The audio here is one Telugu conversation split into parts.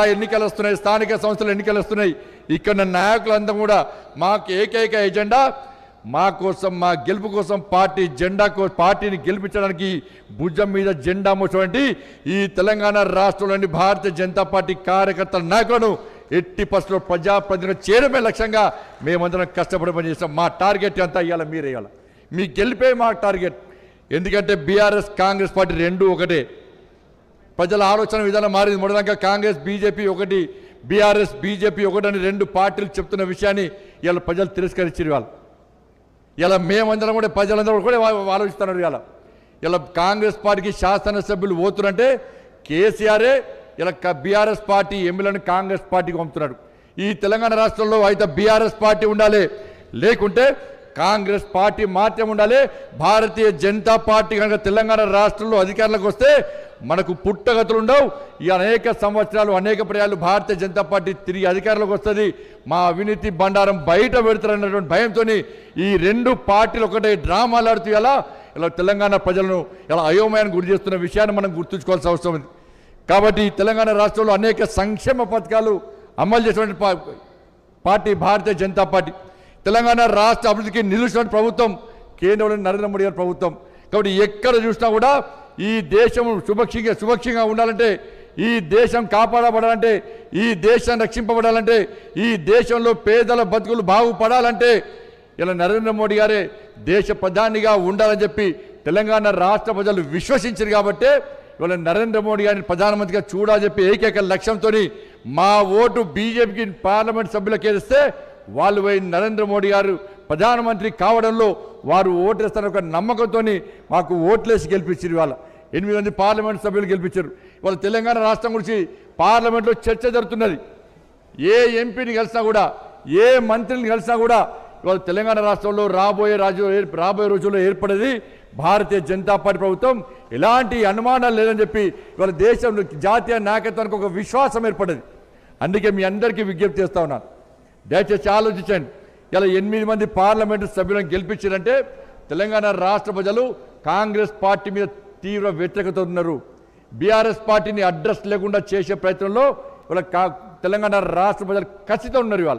స్థాయి ఎన్నికలు వస్తున్నాయి స్థానిక సంస్థలు ఎన్నికలు వస్తున్నాయి. ఇక్కడ నాయకులంతా కూడా మాకు ఏకైక ఎజెండా మా కోసం మా గెలుపు కోసం పార్టీ జెండా కో- పార్టీని గెలిపించడానికి భుజం మీద జెండా మోసినటువంటి ఈ తెలంగాణ రాష్ట్రంలోని భారతీయ జనతా పార్టీ కార్యకర్తల నాయకులను ఎట్టి పసులో ప్రజాప్రతినిధులు చేయడమే లక్ష్యంగా మేమందరం కష్టపడి పనిచేస్తాం. మా టార్గెట్ అంతా ఇవ్వాలి మీరు ఇవ్వాలి మీ గెలిపే మా టార్గెట్. ఎందుకంటే బీఆర్ఎస్ కాంగ్రెస్ పార్టీ రెండు ఒకటే. ప్రజల ఆలోచన విధానం మారింది. మొదలంగా కాంగ్రెస్ బీజేపీ ఒకటి బీఆర్ఎస్ బీజేపీ ఒకటని రెండు పార్టీలు చెప్తున్న విషయాన్ని ఇలా ప్రజలు తిరస్కరించారు వాళ్ళు ఇలా మేమందరం కూడా ప్రజలందరూ కూడా ఆలోచిస్తున్నారు ఇలా ఇలా కాంగ్రెస్ పార్టీకి శాసనసభ్యులు పోతున్నంటే కేసీఆరే ఇలా బీఆర్ఎస్ పార్టీ ఎమ్మెల్యేలను కాంగ్రెస్ పార్టీకి పంపుతున్నాడు ఈ తెలంగాణ రాష్ట్రంలో అయితే బీఆర్ఎస్ పార్టీ ఉండాలి. లేకుంటే కాంగ్రెస్ పార్టీ మాత్రం ఉండాలి. భారతీయ జనతా పార్టీ కనుక తెలంగాణ రాష్ట్రంలో అధికారులకు వస్తే మనకు పుట్టగతులు ఉండవు. ఈ అనేక సంవత్సరాలు అనేక పర్యాలు భారతీయ జనతా పార్టీ తిరిగి అధికారంలోకి వస్తుంది. మా అవినీతి బండారం బయట పెడతారన్నటువంటి భయంతో ఈ రెండు పార్టీలు ఒకటే డ్రామాలు ఆడుతూ ఎలా ఇలా తెలంగాణ ప్రజలను ఇలా అయోమయాన్ని గురి చేస్తున్న విషయాన్ని మనం గుర్తుంచుకోవాల్సిన అవసరం ఉంది. కాబట్టి తెలంగాణ రాష్ట్రంలో అనేక సంక్షేమ పథకాలు అమలు చేసినటువంటి పా- పార్టీ భారతీయ జనతా పార్టీ. తెలంగాణ రాష్ట్ర అభివృద్ధికి నిలుస్తున్న ప్రభుత్వం కేంద్రంలో నరేంద్ర మోడీ గారి ప్రభుత్వం. కాబట్టి ఎక్కడ చూసినా కూడా ఈ దేశం సుభక్షంగా సుభక్షంగా ఉండాలంటే ఈ దేశం కాపాడబడాలంటే ఈ దేశం రక్షింపబడాలంటే ఈ దేశంలో పేదల బతుకులు బాగుపడాలంటే ఇలా నరేంద్ర మోడీ గారే దేశ ప్రధానిగా ఉండాలని చెప్పి తెలంగాణ రాష్ట్ర ప్రజలు విశ్వసించారు కాబట్టే ఇవాళ నరేంద్ర మోడీ గారిని ప్రధానమంత్రిగా చూడాలని చెప్పి ఏకైక లక్ష్యంతో మా ఓటు బీజేపీకి పార్లమెంట్ సభ్యులకు వేస్తే వాళ్ళు నరేంద్ర మోడీ గారు ప్రధానమంత్రి కావడంలో వారు ఓటేస్తారు ఒక నమ్మకంతో మాకు ఓట్లేసి గెలిపించారు ఇవాళ. ఎనిమిది మంది పార్లమెంట్ సభ్యులు గెలిపించారు. ఇవాళ తెలంగాణ రాష్ట్రం గురించి పార్లమెంట్లో చర్చ జరుగుతున్నది. ఏ ఎంపీని కలిసినా కూడా ఏ మంత్రిని కలిసినా కూడా ఇవాళ తెలంగాణ రాష్ట్రంలో రాబోయే రాజు రాబోయే రోజుల్లో ఏర్పడేది భారతీయ జనతా పార్టీ ప్రభుత్వం. ఎలాంటి అనుమానాలు లేదని చెప్పి ఇవాళ దేశంలో జాతీయ నాయకత్వానికి ఒక విశ్వాసం ఏర్పడేది. అందుకే మీ అందరికీ విజ్ఞప్తి చేస్తా ఉన్నాను. దయచేసి ఆలోచించండి. ఇలా ఎనిమిది మంది పార్లమెంటు సభ్యులను గెలిపించారంటే తెలంగాణ రాష్ట్ర ప్రజలు కాంగ్రెస్ పార్టీ మీద తీవ్ర వ్యతిరేకత ఉన్నారు. బీఆర్ఎస్ పార్టీని అడ్రస్ లేకుండా చేసే ప్రయత్నంలో ఇవాళ కా- తెలంగాణ రాష్ట్ర ప్రజలు ఖచ్చితంగా ఉన్నారు ఇవాళ.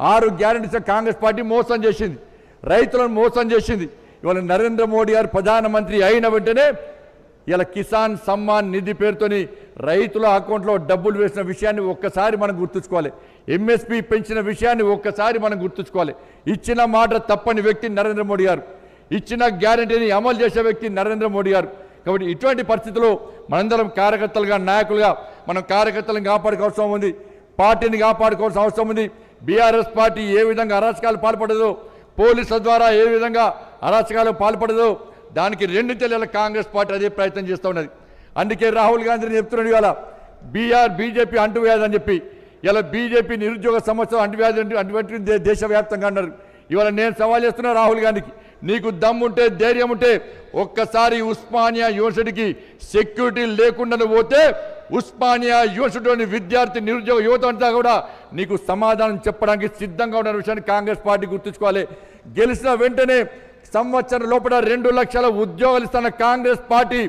ఆరు గ్యారెంటీస్ కాంగ్రెస్ పార్టీ మోసం చేసింది. రైతులను మోసం చేసింది. ఇవాళ నరేంద్ర మోడీ గారు ప్రధానమంత్రి అయిన వెంటనే ఇలా కిసాన్ సమ్మాన్ నిధి పేరుతోని రైతుల అకౌంట్లో డబ్బులు వేసిన విషయాన్ని ఒక్కసారి మనం గుర్తుంచుకోవాలి. ఎంఎస్పి పెంచిన విషయాన్ని ఒక్కసారి మనం గుర్తుంచుకోవాలి. ఇచ్చిన మాట తప్పని వ్యక్తి నరేంద్ర మోడీ గారు. ఇచ్చిన గ్యారంటీని అమలు చేసే వ్యక్తి నరేంద్ర మోడీ గారు. కాబట్టి ఇటువంటి పరిస్థితుల్లో మనందరం కార్యకర్తలుగా నాయకులుగా మనం కార్యకర్తలను కాపాడుకోవాల్సిన అవసరం ఉంది. పార్టీని కాపాడుకోవాల్సిన అవసరం ఉంది. బీఆర్ఎస్ పార్టీ ఏ విధంగా అరాచకాలు పాల్పడదో పోలీసుల ద్వారా ఏ విధంగా అరాచకాలు పాల్పడదో దానికి రెండు తెలియాల కాంగ్రెస్ పార్టీ అదే ప్రయత్నం చేస్తూ ఉన్నది. అందుకే రాహుల్ గాంధీని చెప్తున్నాడు ఇవాళ బీఆర్ బీజేపీ అంటువ్యాధి అని చెప్పి. ఇలా బీజేపీ నిరుద్యోగ సమస్య అంటువ్యాధి అంటే దేశవ్యాప్తంగా అన్నారు. ఇవాళ నేను సవాల్ చేస్తున్నా రాహుల్ గాంధీకి. నీకు దమ్ముంటే ధైర్యం ఉంటే ఒక్కసారి ఉస్మానియా యూనివర్సిటీకి సెక్యూరిటీ లేకుండా పోతే ఉస్మానియా యూనివర్సిటీలోని విద్యార్థి నిరుద్యోగ యువత అంతా కూడా నీకు సమాధానం చెప్పడానికి సిద్ధంగా ఉన్న విషయాన్ని కాంగ్రెస్ పార్టీ గుర్తుంచుకోవాలి. గెలిచిన వెంటనే సంవత్సరం లోపల రెండు లక్షల ఉద్యోగాలు ఇస్తున్న కాంగ్రెస్ పార్టీ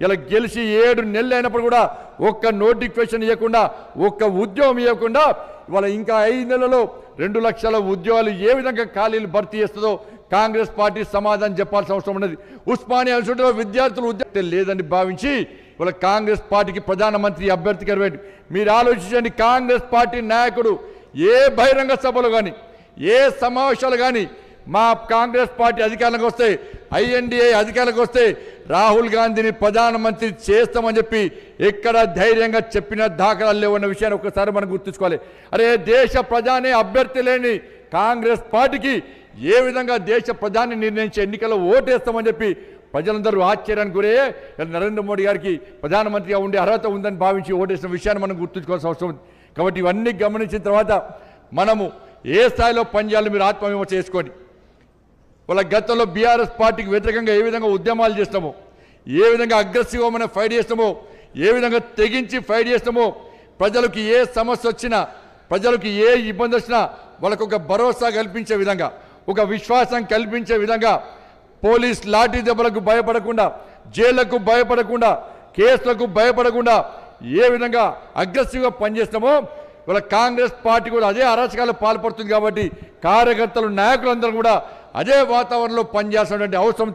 ఇలా గెలిచి ఏడు నెలలు అయినప్పుడు కూడా ఒక్క నోటిఫికేషన్ ఇవ్వకుండా ఒక్క ఉద్యోగం ఇవ్వకుండా ఇవాళ ఇంకా ఐదు నెలలో రెండు లక్షల ఉద్యోగాలు ఏ విధంగా ఖాళీలు భర్తీ చేస్తుందో కాంగ్రెస్ పార్టీ సమాధానం చెప్పాల్సిన అవసరం ఉన్నది. ఉస్మానియా యూనివర్సిటీలో విద్యార్థులు ఉద్యోగం లేదని భావించి ఇవాళ కాంగ్రెస్ పార్టీకి ప్రధానమంత్రి అభ్యర్థి గారు మీరు ఆలోచించండి కాంగ్రెస్ పార్టీ నాయకుడు ఏ బహిరంగ సభలు కానీ ఏ సమావేశాలు కానీ మా కాంగ్రెస్ పార్టీ అధికారంలోకి వస్తే ఐఎన్డిఏ అధికారంలోకి వస్తే రాహుల్ గాంధీని ప్రధానమంత్రి చేస్తామని చెప్పి ఎక్కడ ధైర్యంగా చెప్పిన దాఖలాలు లేవన్న విషయాన్ని ఒకసారి మనం గుర్తుంచుకోవాలి. అరే దేశ ప్రధాని అభ్యర్థి లేని కాంగ్రెస్ పార్టీకి ఏ విధంగా దేశ ప్రధాని నిర్ణయించే ఎన్నికల్లో ఓటేస్తామని చెప్పి ప్రజలందరూ ఆశ్చర్యానికి గురయ్యే నరేంద్ర మోడీ గారికి ప్రధానమంత్రిగా ఉండే అర్హత ఉందని భావించి ఓటేసిన విషయాన్ని మనం గుర్తుంచుకోవాల్సిన అవసరం ఉంది. కాబట్టి ఇవన్నీ గమనించిన తర్వాత మనము ఏ స్థాయిలో పనిచేయాలో మీరు ఆత్మవిమర్శ చేసుకోండి. వాళ్ళ గతంలో బీఆర్ఎస్ పార్టీకి వ్యతిరేకంగా ఏ విధంగా ఉద్యమాలు చేస్తామో ఏ విధంగా అగ్రెసివ్గా మనం ఫైట్ చేస్తామో ఏ విధంగా తెగించి ఫైట్ చేస్తామో ప్రజలకు ఏ సమస్య వచ్చినా ప్రజలకు ఏ ఇబ్బంది వచ్చినా వాళ్ళకు ఒక భరోసా కల్పించే విధంగా ఒక విశ్వాసం కల్పించే విధంగా పోలీస్ లాఠీ దెబ్బలకు భయపడకుండా జైళ్ళకు భయపడకుండా కేసులకు భయపడకుండా ఏ విధంగా అగ్రెసివ్గా పనిచేస్తామో ఇవాళ కాంగ్రెస్ పార్టీ కూడా అదే అరాచకాలు పాల్పడుతుంది కాబట్టి కార్యకర్తలు నాయకులందరూ కూడా అదే వాతావరణంలో పనిచేస్తున్నటువంటి అవసరం